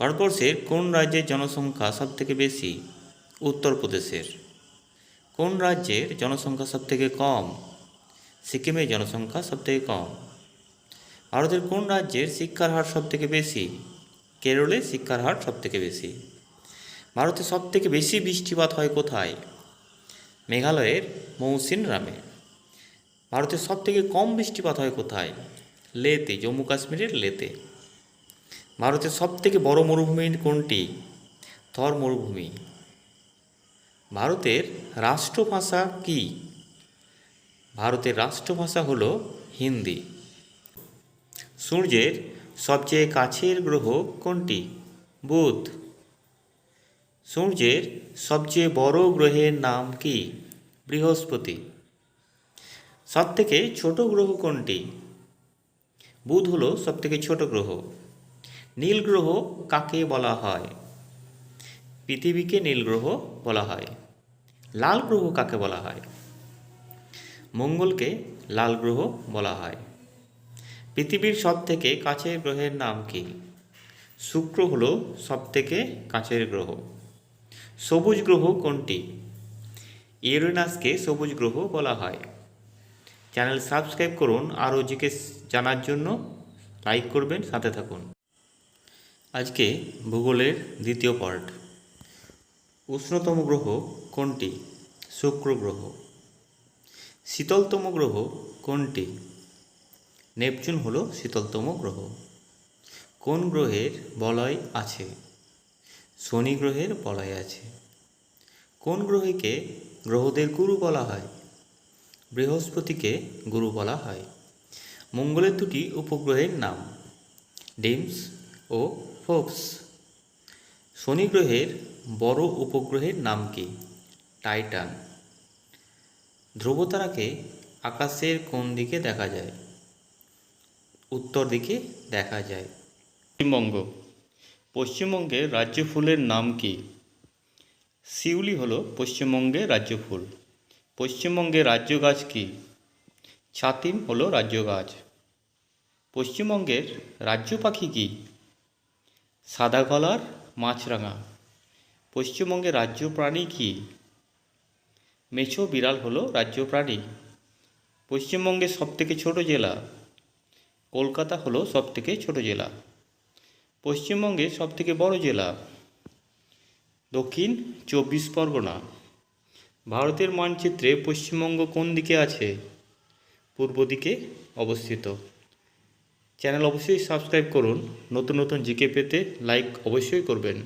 ভারতবর্ষের কোন রাজ্যের জনসংখ্যা সবথেকে বেশি? উত্তরপ্রদেশের। কোন রাজ্যের জনসংখ্যা সবথেকে কম? সিকিমের জনসংখ্যা সবথেকে কম। ভারতের কোন রাজ্যের শিক্ষার হার সবথেকে বেশি? কেরলে শিক্ষার হার সবথেকে বেশি। ভারতে সবথেকে বেশি বৃষ্টিপাত হয় কোথায়? মেঘালয়ের মৌসিন রামে ভারতের সবথেকে কম বৃষ্টিপাত হয় কোথায়? লেতে, জম্মু কাশ্মীরের লেতে। ভারতের সবথেকে বড় মরুভূমি কোনটি? থর মরুভূমি। ভারতের রাষ্ট্রভাষা কি? ভারতের রাষ্ট্রভাষা হল হিন্দি। সূর্যের সবচেয়ে কাছের গ্রহ কোনটি? বুধ। সূর্যের সবচেয়ে বড় গ্রহের নাম কি? বৃহস্পতি। সবথেকে ছোট গ্রহ কোনটি? বুধ হলো সবথেকে ছোট গ্রহ। নীল গ্রহ কাকে বলা হয়? পৃথিবীকে নীল গ্রহ বলা হয়। লাল গ্রহ কাকে বলা হয়? মঙ্গলকে লাল গ্রহ বলা হয়। পৃথিবীর সবথেকে কাছের গ্রহের নাম কি? শুক্র হলো সবথেকে কাছের গ্রহ। সবুজ গ্রহ কোনটি? ইউরেনাসকে সবুজ গ্রহ বলা হয়। চ্যানেল সাবস্ক্রাইব করুন, আরও জিজ্ঞেস জানার জন্য লাইক করবেন, সাথে থাকুন। আজকে ভূগোলের দ্বিতীয় পার্ট। উষ্ণতম গ্রহ কোনটি? শুক্র গ্রহ। শীতলতম গ্রহ কোনটি? নেপচুন হলো শীতলতম গ্রহ। কোন গ্রহের বলয় আছে? শনি গ্রহের বলয় আছে। কোন গ্রহকে গ্রহদের গুরু বলা হয়? বৃহস্পতিকে গুরু বলা হয়। মঙ্গলের দুটি উপগ্রহের নাম। ডিমস ও ফোবস শনি গ্রহের বড় উপগ্রহের নাম কি? টাইটান। ধ্রুবতারাকে আকাশের কোন দিকে দেখা যায়? উত্তর দিকে দেখা যায়। পশ্চিমবঙ্গ। পশ্চিমবঙ্গের রাজ্য ফুলের নাম কি? শিউলি হলো পশ্চিমবঙ্গের রাজ্য ফুল। পশ্চিমবঙ্গের রাজ্য গাছ কি? ছাতিম হলো রাজ্য গাছ। পশ্চিমবঙ্গের রাজ্য পাখি কি? সাদা গলার মাছরাঙা। পশ্চিমবঙ্গের রাজ্য প্রাণী কি? মেছো বিড়াল হলো রাজ্য প্রাণী পশ্চিমবঙ্গের সবথেকে ছোট জেলা। কলকাতা হলো সবথেকে ছোট জেলা। পশ্চিমবঙ্গের সবথেকে বড় জেলা। দক্ষিণ চব্বিশ পরগনা। ভারতের মানচিত্রে পশ্চিমবঙ্গ কোন দিকে আছে? পূর্ব দিকে অবস্থিত। চ্যানেল অবশ্যই সাবস্ক্রাইব করুন। নতুন নতুন জিকে পেতে লাইক অবশ্যই করবেন।